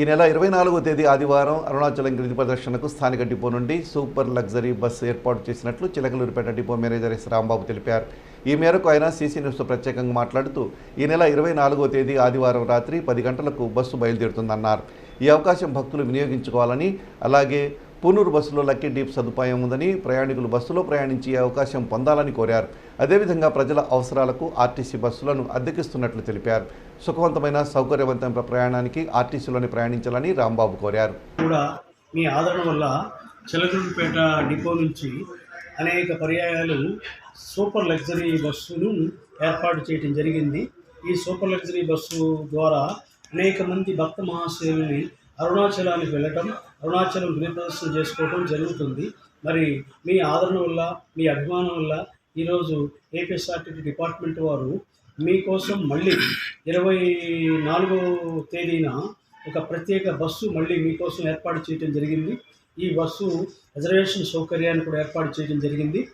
ఈ నెల ఇరవై నాలుగో తేదీ ఆదివారం అరుణాచలం గిరి ప్రదర్శనకు స్థానిక డిపో నుండి సూపర్ లగ్జరీ బస్సు ఏర్పాటు చేసినట్లు Chilakaluripet depot manager S Rambabu తెలిపారు. ఈ మేరకు ఆయన సీసీ న్యూస్తో ప్రత్యేకంగా మాట్లాడుతూ ఈ నెల ఇరవై నాలుగో తేదీ ఆదివారం రాత్రి పది గంటలకు బస్సు బయలుదేరుతుందన్నారు. ఈ అవకాశం భక్తులు వినియోగించుకోవాలని అలాగే పూనూరు బస్సులో లక్కీ డీప్ సదుపాయం ఉందని ప్రయాణికులు బస్సులో ప్రయాణించి ఈ అవకాశం పొందాలని కోరారు. అదేవిధంగా ప్రజల అవసరాలకు ఆర్టీసీ బస్సులను అద్దెకిస్తున్నట్లు తెలిపారు. సుఖవంతమైన సౌకర్యవంతమైన ప్రయాణానికి ఆర్టీసీలోనే ప్రయాణించాలని రాంబాబు కోరారు. కూడా మీ ఆదరణ వల్ల చిలకలూరుపేట డిపో నుంచి అనేక పర్యాయాలు సూపర్ లగ్జరీ బస్సును ఏర్పాటు చేయడం జరిగింది. ఈ సూపర్ లగ్జరీ బస్సు ద్వారా అనేక మంది భక్త మహాశయుల్ని అరుణాచలానికి వెళ్ళటం అరుణాచలం గిరి ప్రదర్శన చేసుకోవటం జరుగుతుంది. మరి మీ ఆదరణ వల్ల మీ అభిమానం వల్ల ఈరోజు ఏపీఎస్ఆర్టీటీ డిపార్ట్మెంట్ వారు మీకోసం మళ్ళీ ఇరవై నాలుగో తేదీన ఒక ప్రత్యేక బస్సు మళ్ళీ మీకోసం ఏర్పాటు చేయడం జరిగింది. ఈ బస్సు రిజర్వేషన్ సౌకర్యాన్ని కూడా ఏర్పాటు చేయడం జరిగింది.